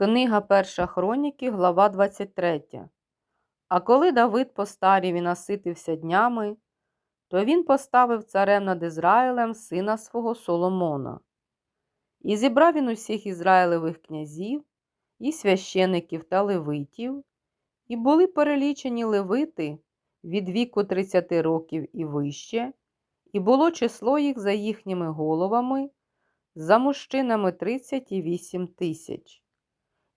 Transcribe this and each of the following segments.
Книга Перша Хроніки, глава 23. А коли Давид постарів і наситився днями, то він поставив царем над Ізраїлем сина свого Соломона. І зібрав він усіх Ізраїлевих князів, і священиків та левитів, і були перелічені левити від віку 30 років і вище, і було число їх за їхніми головами, за мужчинами 38 тисяч.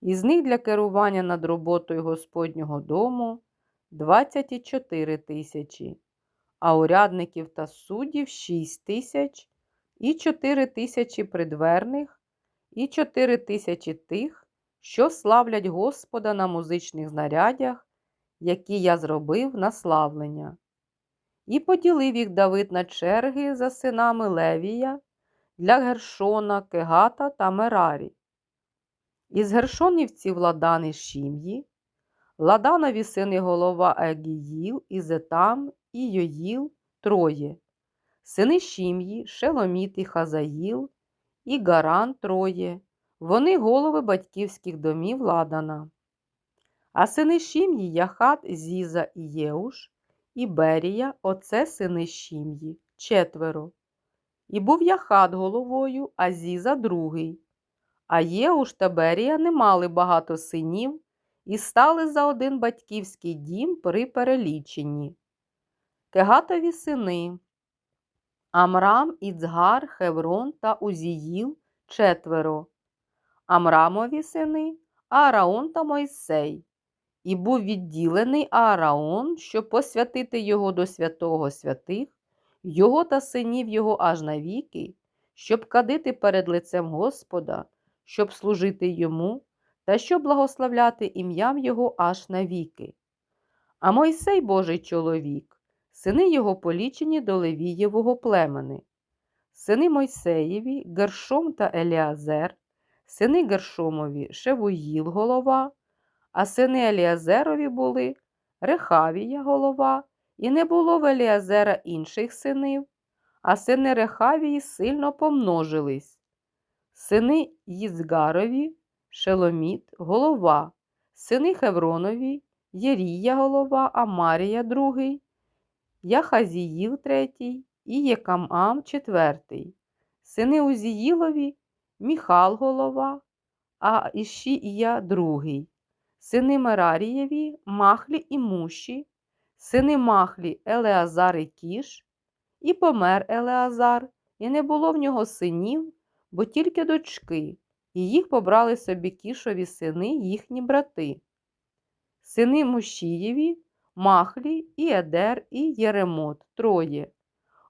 Із них для керування над роботою Господнього дому 24 тисячі, а урядників та суддів 6 тисяч, і 4 тисячі придверних, і 4 тисячі тих, що славлять Господа на музичних знарядях, які я зробив на славлення. І поділив їх Давид на черги за синами Левія для Гершона, Кегата та Мерарі. Із Гершонівців Ладан і Шім'ї, Ладанові сини голова Егіїл, і Зетам, і Йоїл троє, сини Шім'ї, Шеломіт і Хазаїл, і Гаран троє, вони голови батьківських домів Ладана. А сини Шім'ї Яхат, Зіза і Єуш, і Берія, оце сини Шім'ї, четверо. І був Яхат головою, а Зіза другий. А Єуш та Берія не мали багато синів і стали за один батьківський дім при переліченні. Кегатові сини Амрам, Іцгар, Хеврон та Узіїл четверо. Амрамові сини Аараон та Мойсей. І був відділений Аараон, щоб посвятити його до святого святих, його та синів його аж навіки, щоб кадити перед лицем Господа щоб служити йому та щоб благословляти ім'ям Його аж навіки. А Мойсей Божий чоловік, сини його полічені до Левієвого племени, сини Мойсеєві, Гершом та Еліазер, сини Гершомові Шевуїл голова, а сини Еліазерові були Рехавія голова, і не було в Еліазера інших синів, а сини Рехавії сильно помножились. Сини Їзгарові, Шеломіт, голова, сини Хевронові, Єрія голова, Амарія другий, Яхазіїл третій і Єкамам четвертий, сини Узіїлові, Міхал голова, а Ішія другий, сини Мерарієві, Махлі і Муші, сини Махлі Елеазар і Кіш, і помер Елеазар, і не було в нього синів бо тільки дочки, і їх побрали собі кішові сини, їхні брати. Сини Мушієві, Махлі, і Едер, і Єремот троє.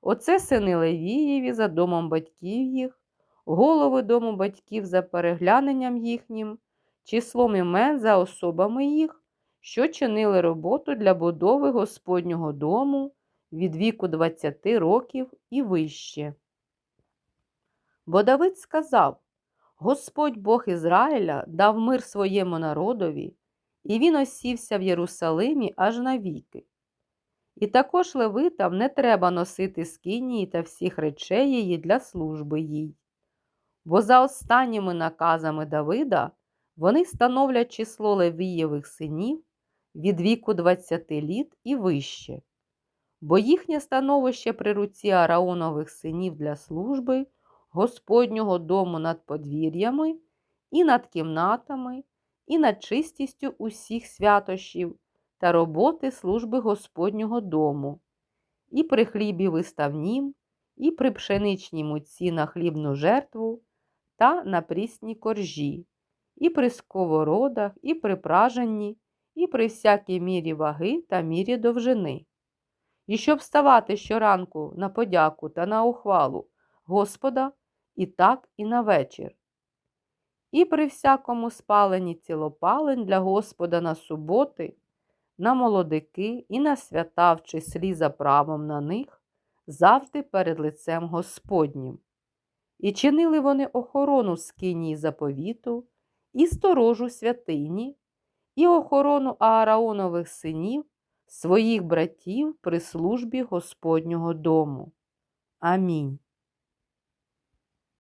Оце сини Левієві за домом батьків їх, голови дому батьків за перегляненням їхнім, числом імен за особами їх, що чинили роботу для будови Господнього дому від віку 20 років і вище. Бо Давид сказав Господь Бог Ізраїля дав мир своєму народові, і він осівся в Єрусалимі аж навіки. І також левитам не треба носити скинії та всіх речей її для служби їй. Бо за останніми наказами Давида вони становлять число Левієвих синів від віку 20 літ і вище, бо їхнє становище при руці Араонових синів для служби. Господнього дому над подвір'ями, і над кімнатами, і над чистістю усіх святощів та роботи служби Господнього дому, і при хлібі виставнім, і при пшеничній муці на хлібну жертву та на прісні коржі, і при сковородах, і при праженні, і при всякій мірі ваги та мірі довжини. І щоб вставати щоранку на подяку та на ухвалу Господа і так і на вечір. І при всякому спаленні цілопалень для Господа на суботи, на молодики і на свята в числі за правом на них, завжди перед лицем Господнім. І чинили вони охорону скинії заповіту, і сторожу святині, і охорону Аараонових синів, своїх братів при службі Господнього дому. Амінь.